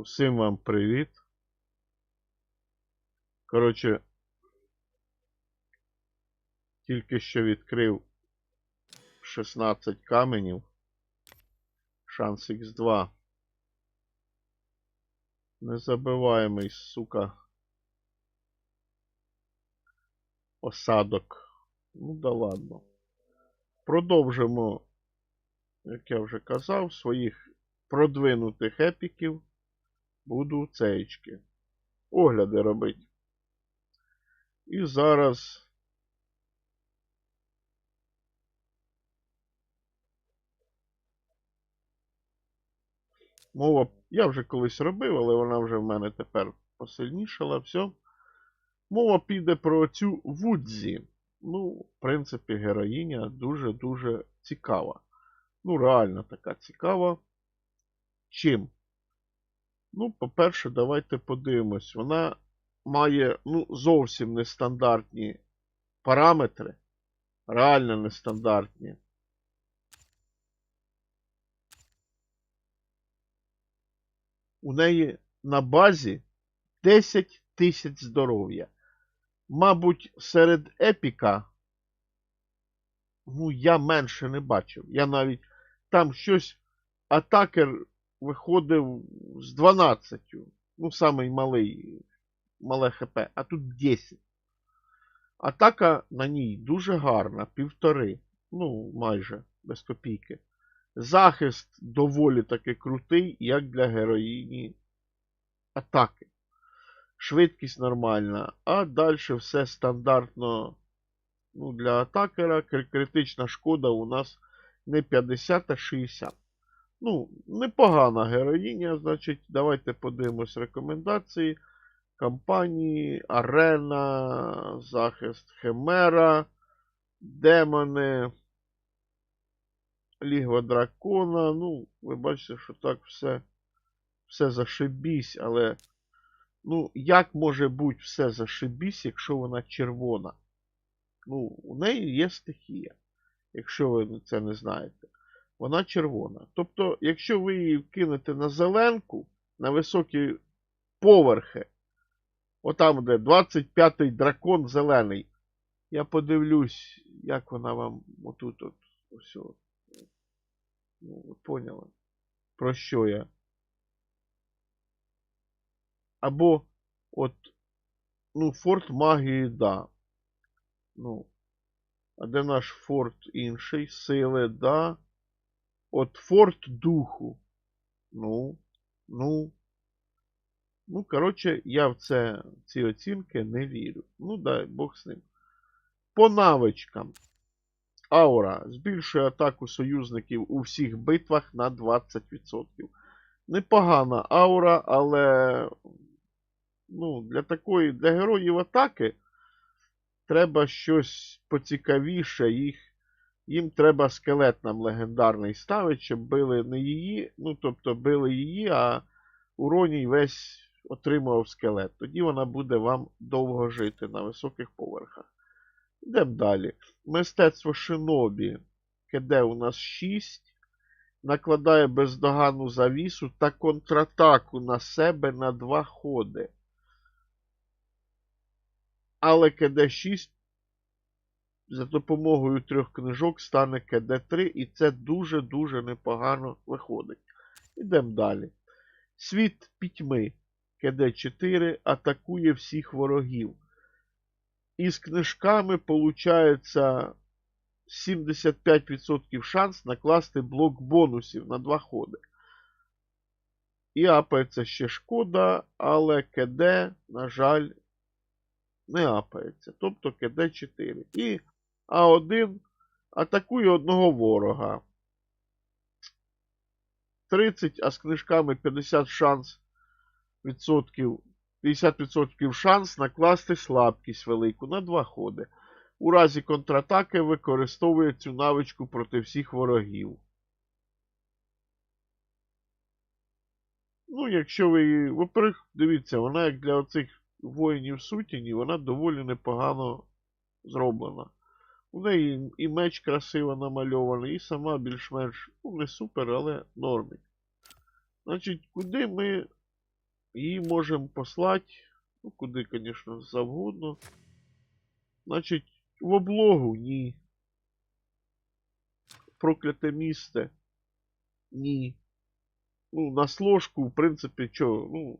Усім вам привіт. Коротше, тільки що відкрив 16 каменів. Шанс Х2. Незабиваємий, сука. Осадок. Ну да ладно. Продовжимо, як я вже казав, своїх продвинутих епіків буду цеєчки. Огляди робити. І зараз. Мова, я вже колись робив, але вона вже в мене тепер посильнішала. Все. Мова піде про цю Вудзі. Ну, в принципі, героїня дуже-дуже цікава. Ну, реально така цікава. Чим? Ну, по-перше, давайте подивимось. Вона має ну, зовсім нестандартні параметри. Реально нестандартні. У неї на базі 10 тисяч здоров'я. Мабуть, серед епіка. Ну, я менше не бачив. Я навіть там щось атакер виходив з 12. Ну, самий малий, мале ХП, а тут 10. Атака на ній дуже гарна, півтори. Ну, майже без копійки. Захист доволі таки крутий, як для героїні атаки. Швидкість нормальна, а далі все стандартно ну, для атакера. Критична шкода у нас не 50, а 60. Ну, непогана героїня, значить, давайте подивимось рекомендації. Кампанії, Арена, Захист Химера, Демони, Лігва Дракона. Ну, ви бачите, що так все, все зашибісь, але. Ну, як може бути все зашибісь, якщо вона червона? Ну, у неї є стихія, якщо ви це не знаєте вона червона. Тобто, якщо ви її вкинете на зеленку, на високі поверхи, отам, де 25-й дракон зелений, я подивлюсь, як вона вам отут от ось. от. Ну, поняли? Про що я? Або от, ну, форт магії, да. Ну, а де наш форт інший? Сили, да. От форт духу. Ну, ну. Ну, коротше, я в це, ці оцінки не вірю. Ну, дай Бог з ним. По навичкам. Аура збільшує атаку союзників у всіх битвах на 20%. Непогана аура, але ну, для такої, для героїв атаки треба щось поцікавіше їх їм треба скелет нам легендарний ставити, щоб били не її, ну, тобто били її, а уроній весь отримував скелет. Тоді вона буде вам довго жити на високих поверхах. Йдемо далі. Мистецтво шинобі. КД у нас 6. Накладає бездоганну завісу та контратаку на себе на два ходи. Але КД 6 за допомогою трьох книжок стане КД3, і це дуже-дуже непогано виходить. Ідемо далі. Світ пітьми КД4 атакує всіх ворогів. І з книжками виходить 75% шанс накласти блок бонусів на два ходи. І апається ще шкода, але КД, на жаль, не апається. Тобто КД 4. І а1 атакує одного ворога. 30, а з книжками 50 шанс відсотків, 50% шанс накласти слабкість велику на два ходи. У разі контратаки використовує цю навичку проти всіх ворогів. Ну, якщо ви. Во-первых, дивіться, вона як для оцих воїнів сутіні, вона доволі непогано зроблена. У неї і меч красиво намальований, і сама більш-менш, ну, не супер, але нормі. Значить, куди ми Її можемо послати, ну, куди, звісно, завгодно. Значить, в облогу ні. Прокляте місце. Ні. Ну, на сложку, в принципі, що, ну,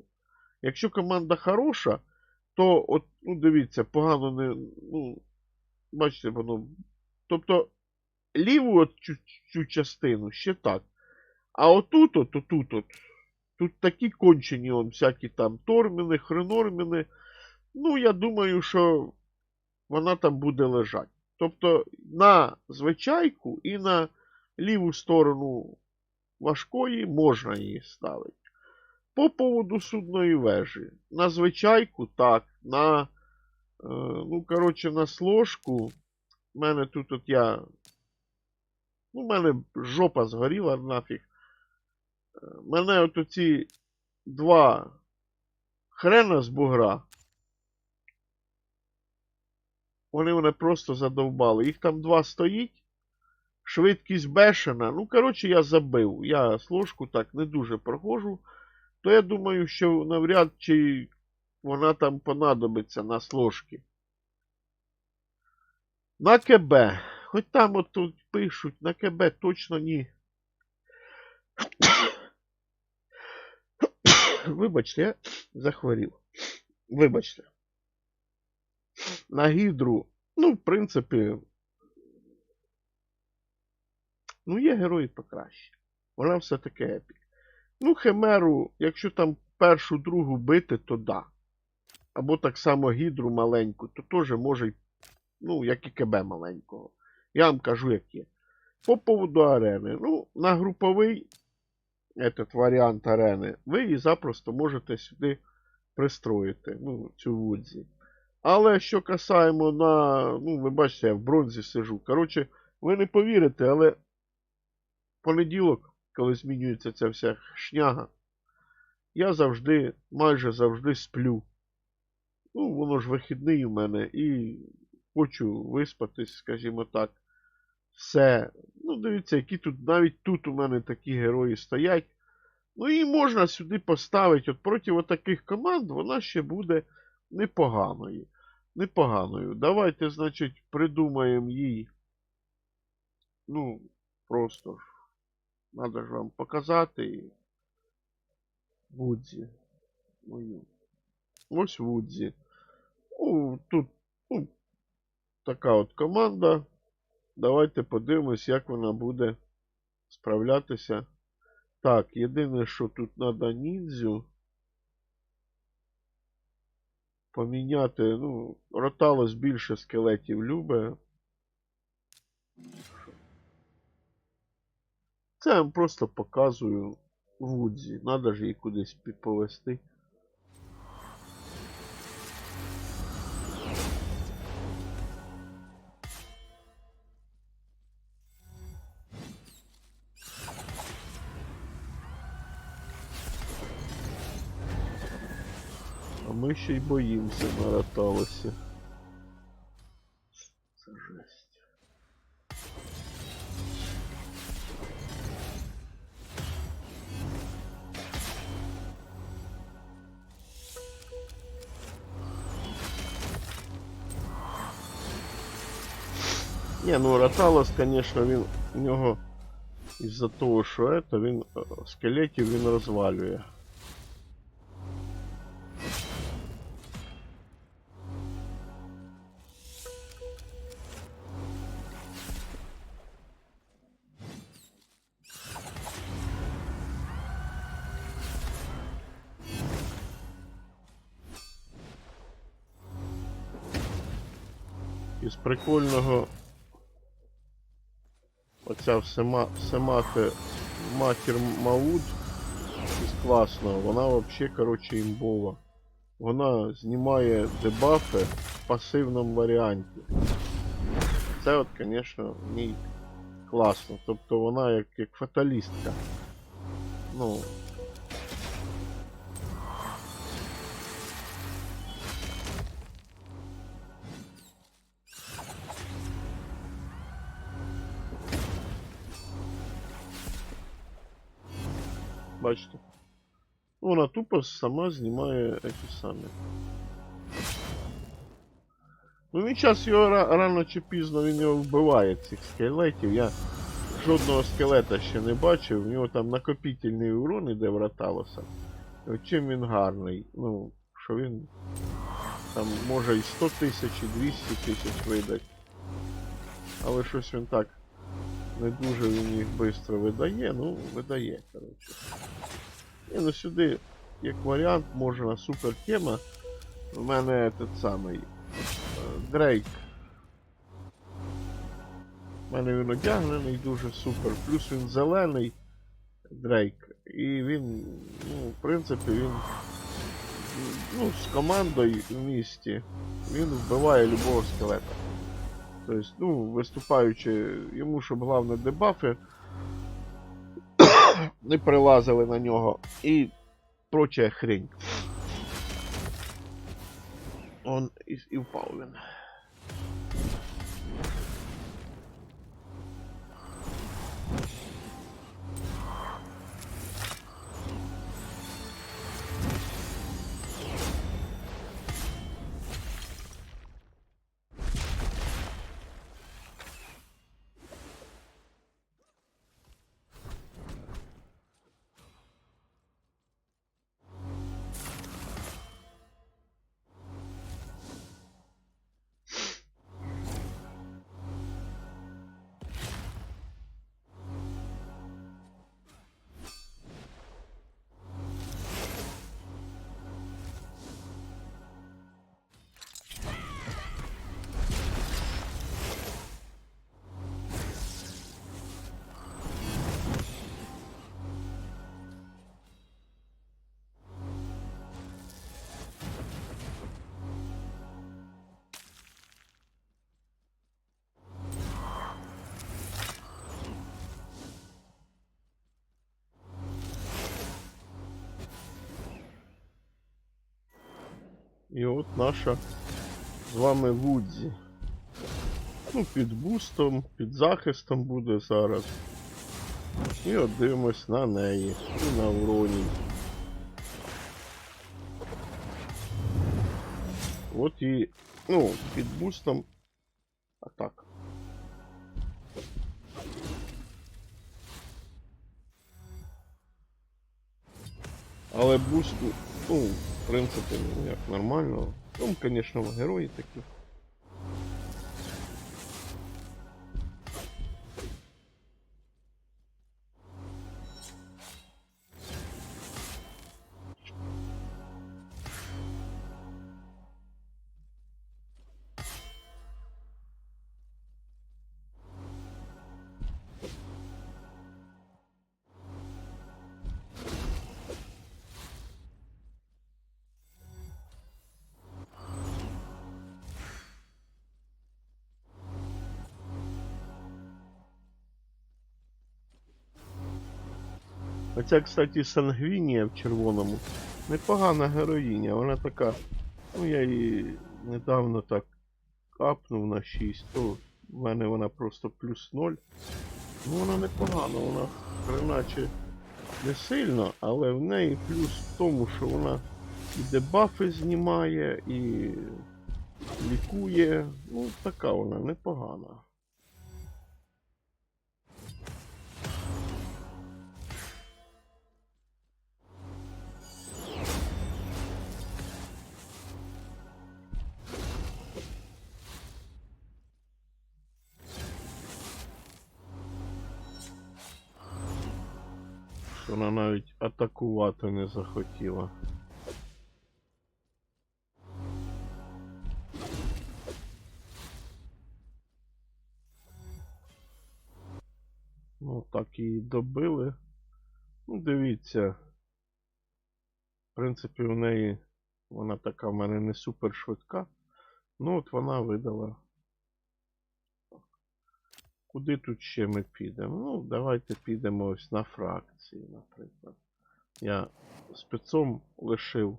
якщо команда хороша, то от, ну, дивіться, погано не. Ну, бачите, воно. Тобто, ліву цю, цю частину ще так. А отут, от, отут, от, тут такі кончені, он, всякі там торміни, хренорміни. Ну, я думаю, що вона там буде лежати. Тобто на звичайку і на ліву сторону важкої можна її ставити. По поводу судної вежі. На звичайку так, на, ну, коротше, на сложку. У мене тут от я. Ну, у мене жопа згоріла нафіг. Е, Мене от оці два хрена з бугра. Вони мене просто задовбали. Їх там два стоїть. Швидкість бешена. Ну, коротше, я забив. Я сложку так не дуже проходжу. То я думаю, що навряд чи вона там понадобиться на сложки. На КБ. Хоч там от тут пишуть, на КБ точно ні. Вибачте, я захворів. Вибачте. На гідру, ну, в принципі, ну, є герої покраще. Вона все-таки епік. Ну, Химеру, якщо там першу, другу бити, то да. Або так само гідру маленьку, то теж може, ну, як і КБ маленького. Я вам кажу, як є. По поводу арени. Ну, на груповий этот варіант арени, ви її запросто можете сюди пристроїти, ну, цю вудзі. Але що касаємо на. Ну, ви бачите, я в бронзі сижу. Коротше, ви не повірите, але понеділок, коли змінюється ця вся шняга, я завжди, майже завжди сплю. Ну, воно ж вихідний у мене, і хочу виспатись, скажімо так. Все. Ну, дивіться, які тут, навіть тут у мене такі герої стоять. Ну, і можна сюди поставити. От проти таких команд вона ще буде непоганою. Непоганою. Давайте, значить, придумаємо їй. Ну, просто ж. Надо ж вам показати Вудзі. Мою. Ось Вудзі. Ну, тут ну, така от команда. Давайте подивимось, як вона буде справлятися. Так, єдине, що тут треба ніндзю. Поміняти, ну, роталось більше скелетів любе. Це я вам просто показую Вудзі. Надо ж її кудись повести. Ми ще й боїмося на Роталосі. Це жесть. Не, ну Роталос, конечно, він у нього із-за того, що это, він е, скелетів він розвалює. Із прикольного оця всема, всемати матір Мауд із класного, вона вообще, короче, імбова. Вона знімає дебафи в пасивному варіанті. Це от, в ній класно. Тобто вона як, як фаталістка. Ну. Ну, вона тупо сама знімає ті самі. Ну він час його ра- рано чи пізно він його вбиває, цих скелетів. Я жодного скелета ще не бачив. У нього там накопітельний урон іде в Раталоса. І чим він гарний. Ну, що він там може і 100 тисяч, і 200 тисяч видати. Але щось він так не дуже він їх швидко видає, ну, видає, коротше. І ну сюди, як варіант, можна супер тема. У мене этот самий е, Дрейк. У мене він одягнений дуже супер. Плюс він зелений Дрейк. І він, ну, в принципі, він ну, з командою в місті він вбиває любого скелета. Тобто, ну, виступаючи йому, щоб головне дебафи не прилазили на нього і прочая хрень. Он і, і впав він. І от наша з вами Вудзі. Ну, під бустом, під захистом буде зараз. І от дивимось на неї. І на уроні. От і. Ну, під бустом. Атака. Але буст, ну, принципі, ну, як нормально. Ну, звісно, герої такі. Хоча, кстати, Сангвінія в червоному непогана героїня, вона така. Ну я її недавно так капнув на 6, то в мене вона просто плюс 0. Ну вона непогана, вона хреначе не сильно, але в неї плюс в тому, що вона і дебафи знімає, і лікує. Ну, така вона непогана. Вона навіть атакувати не захотіла. Ну, так її добили. Ну, дивіться. В принципі, в неї вона така в мене не супер швидка. Ну, от вона видала. Куди тут ще ми підемо? Ну, давайте підемо ось на фракції, наприклад. Я спецом лишив.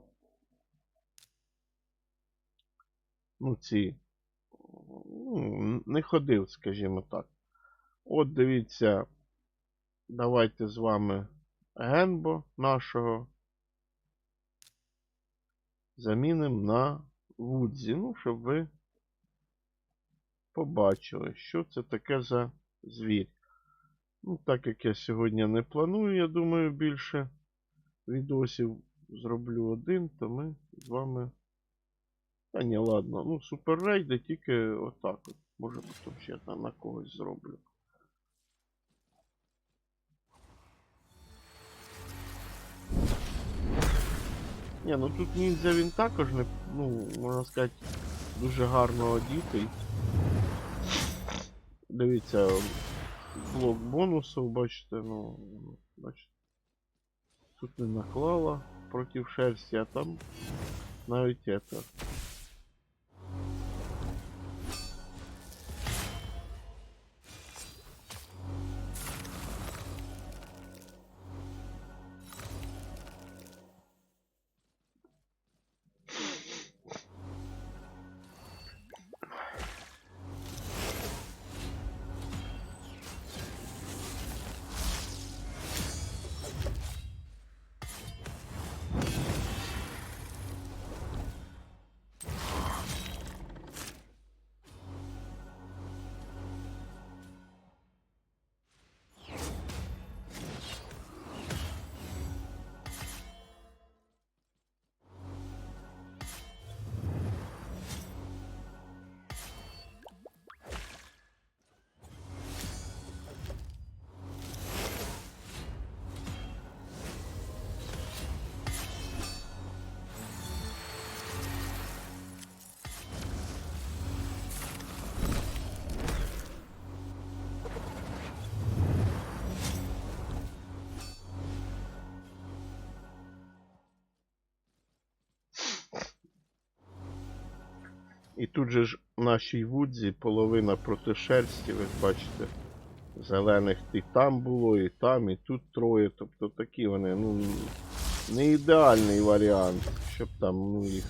Ну, ці. Ну, не ходив, скажімо так. От дивіться. Давайте з вами Генбо нашого замінимо на Вудзі. Ну, щоб ви побачили, що це таке за звір. Ну, так як я сьогодні не планую, я думаю, більше відосів зроблю один, то ми з вами. Та ні, ладно. Ну, суперрейди тільки отак от. Може потім ще на, на когось зроблю. Ні, ну тут ніндзя він також не, ну, можна сказати, дуже гарно одітий. Дивіться, блок бонусів, бачите, ну, бачите. Тут не наклала проти шерсті, а там навіть это. І тут же ж в нашій вудзі половина проти шерсті, ви бачите. Зелених і там було, і там, і тут троє. Тобто такі вони, ну, не ідеальний варіант, щоб там, ну, їх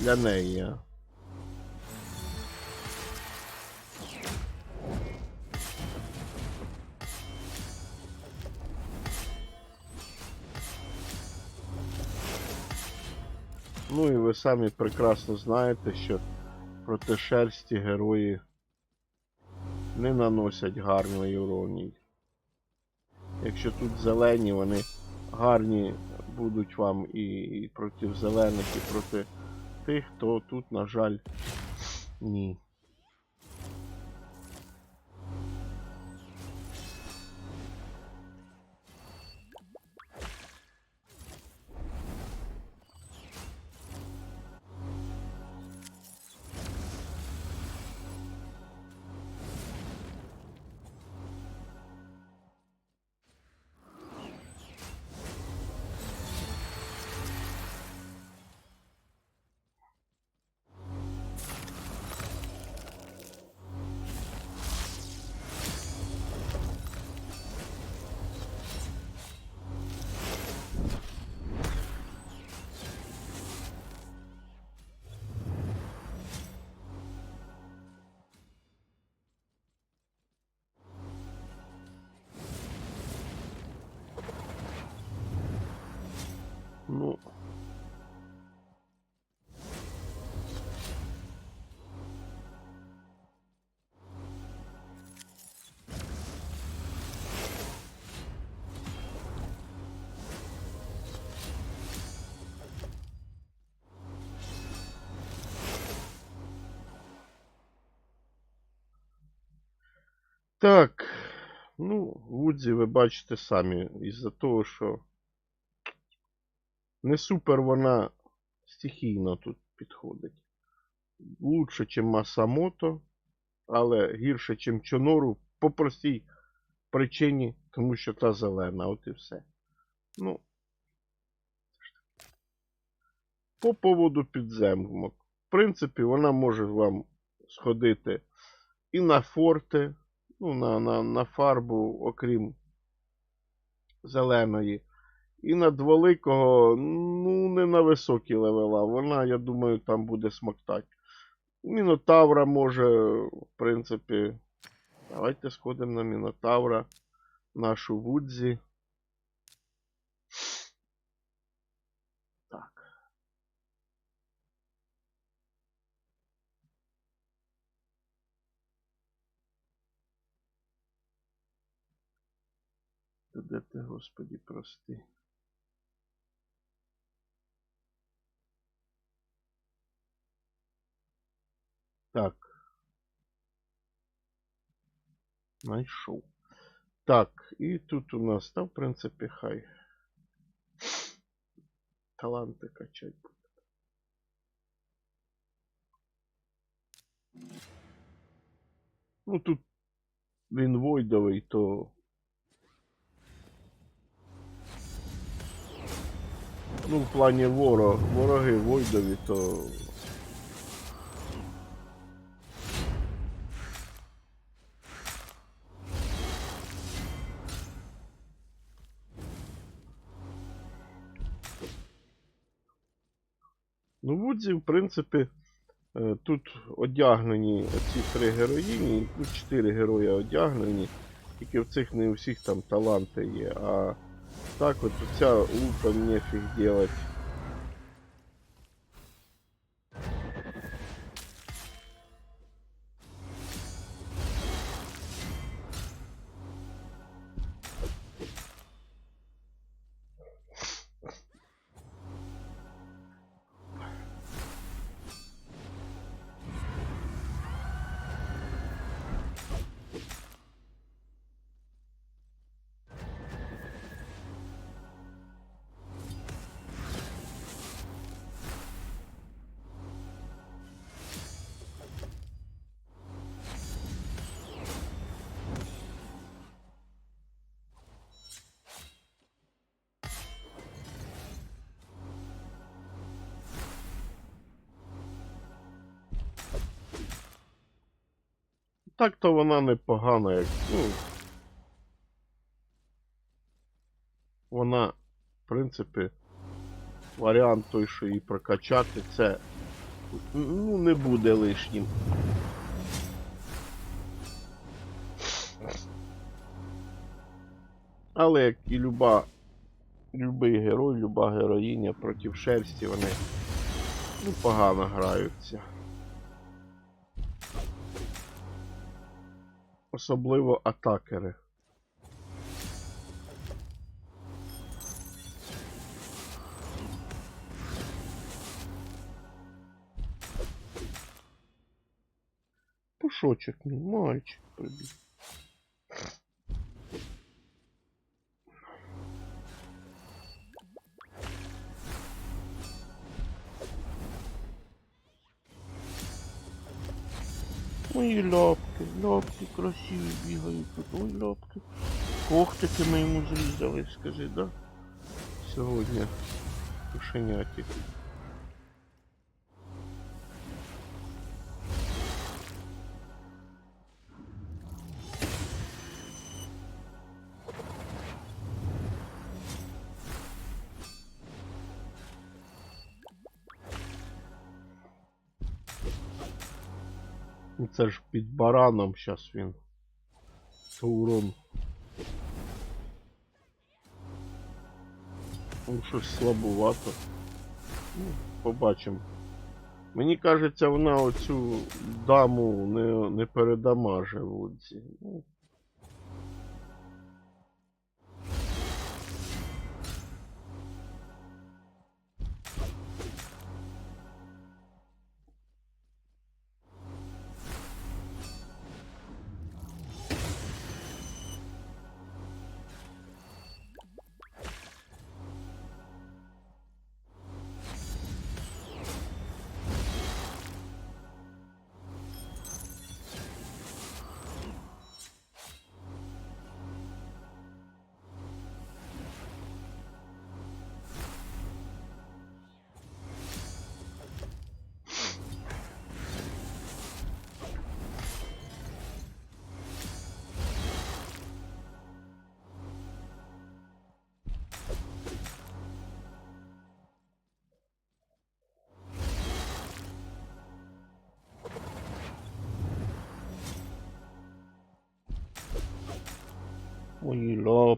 для неї. Ну і ви самі прекрасно знаєте, що проти шерсті герої не наносять гарної уроні. Якщо тут зелені, вони гарні будуть вам і, і проти зелених, і проти тих, то тут, на жаль, ні. Ну. Так, ну, Вудзі ви бачите самі, із-за того, що не супер вона стихійно тут підходить. Лучше, ніж Масамото, але гірше, ніж Чонору, по простій причині, тому що та зелена, от і все. Ну, по поводу підземок. В принципі, вона може вам сходити і на форти, ну, на, на, на фарбу, окрім зеленої. І над великого, ну, не на високі левела. Вона, я думаю, там буде смоктати. Мінотавра може, в принципі. Давайте сходимо на Мінотавра нашу Вудзі. Так. Де ти, господі, прости? Так. Найшов. Так, і тут у нас, та, в принципі, хай. Таланти качать буде. Ну тут він войдовий, то. Ну, в плані ворог, вороги войдові, то. Ну, в принципі, е, тут одягнені ці три героїні, тут чотири герої одягнені, тільки в цих не у всіх там таланти є, а так от ця лука нефіг делать. Так то вона непогана, як. Ну, вона, в принципі, варіант той, що її прокачати, це ну, не буде лишнім. Але як і люба, любий герой, люба героїня проти шерсті, вони ну, погано граються. Особливо атакери. Пушочок мій, мальчик прибіг. Мої ляпки, ляпки красиві бігають тут. Ой, ляпки. Когтики ми йому зрізали, скажи, да? Сьогодні. Кошеняті. Ну це ж під бараном щас він. Саурон. урон. Ну, щось слабувато. Ну, побачимо. Мені кажеться, вона оцю даму не, не передамаже в Ну,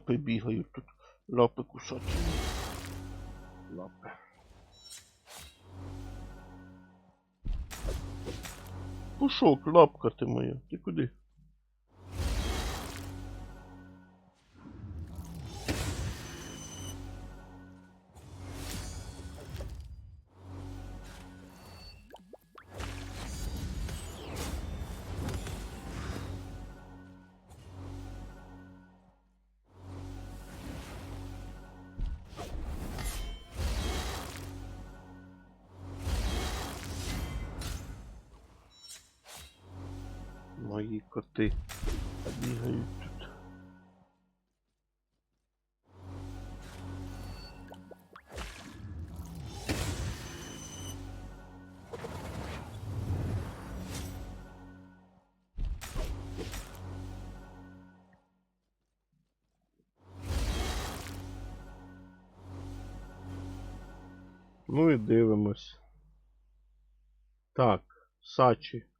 лапи бігають тут. Лапи кусати. Лапи. Пушок, лапка ти моя. Ти куди? Мої коти бігають тут. Ну і дивимось. Так, Сачі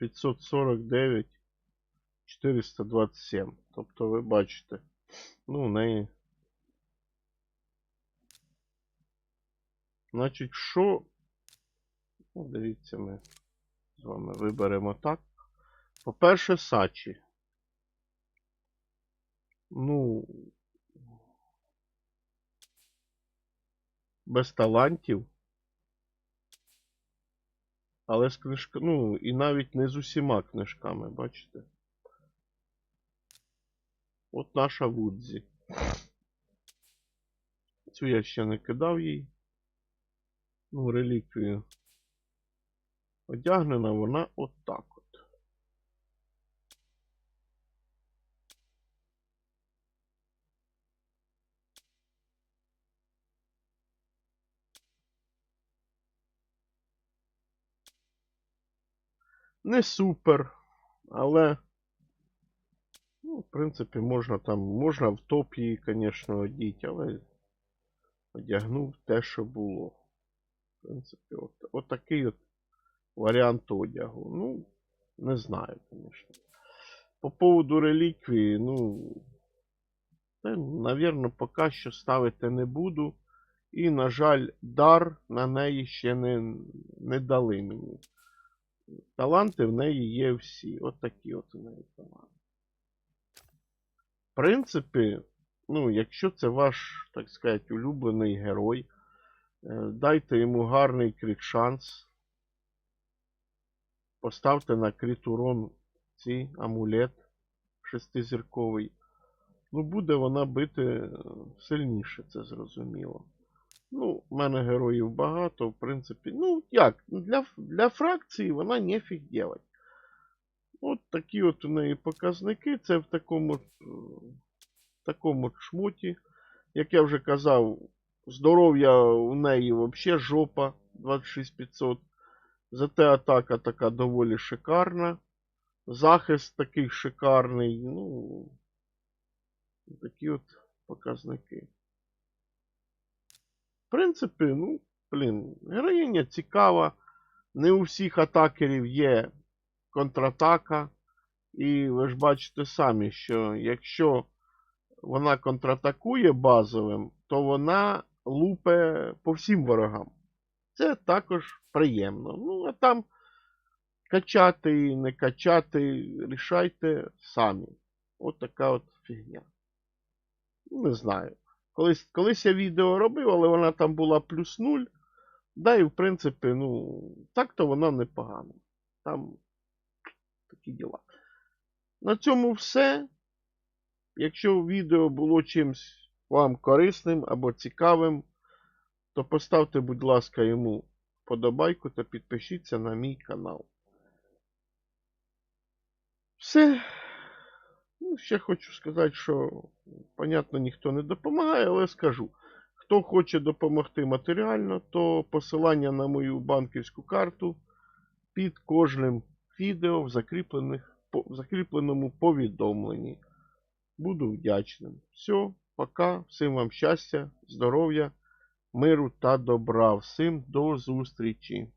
549 427. Тобто ви бачите, ну, в неї. Значить, що? Ну, дивіться, ми з вами виберемо так. По-перше, Сачі. Ну. Без талантів. Але з книжка, ну, і навіть не з усіма книжками, бачите? От наша Вудзі. Цю я ще не кидав їй. Ну, реліквію. Одягнена вона отак от. Не супер, але, ну, в принципі, можна там, можна в топ звісно, одіти, але одягнув те, що було. В принципі, от, от такий от варіант одягу. Ну, не знаю, звісно. По поводу реліквії, ну, це, навірно, поки що ставити не буду. І, на жаль, дар на неї ще не, не дали мені. Таланти в неї є всі. От такі от у неї таланти. В принципі, ну, якщо це ваш, так сказати, улюблений герой, е, дайте йому гарний крит шанс. Поставте на крит урон ці амулет шестизірковий. Ну, буде вона бити е, сильніше, це зрозуміло. Ну, в мене героїв багато, в принципі. Ну, як, для, для фракції вона нефіг делать. От такі от у неї показники. Це в такому, е, такому шмоті. Як я вже казав, здоров'я у неї взагалі жопа 26500. Зате атака така доволі шикарна. Захист такий шикарний. Ну, такі от показники. Принципі, ну, блін, героїня цікава. Не у всіх атакерів є контратака. І ви ж бачите самі, що якщо вона контратакує базовим, то вона лупе по всім ворогам. Це також приємно. Ну, а там качати і не качати, рішайте самі. От така от фігня. Не знаю. Колись, колись я відео робив, але вона там була плюс 0. Да, і в принципі, ну, так-то вона непогана. Там такі діла. На цьому все. Якщо відео було чимось вам корисним або цікавим, то поставте, будь ласка, йому вподобайку та підпишіться на мій канал. Все. Ну, ще хочу сказати, що, понятно, ніхто не допомагає, але скажу. Хто хоче допомогти матеріально, то посилання на мою банківську карту під кожним відео в, закріплених, в закріпленому повідомленні. Буду вдячним. Все, пока. Всім вам щастя, здоров'я, миру та добра. Всім до зустрічі!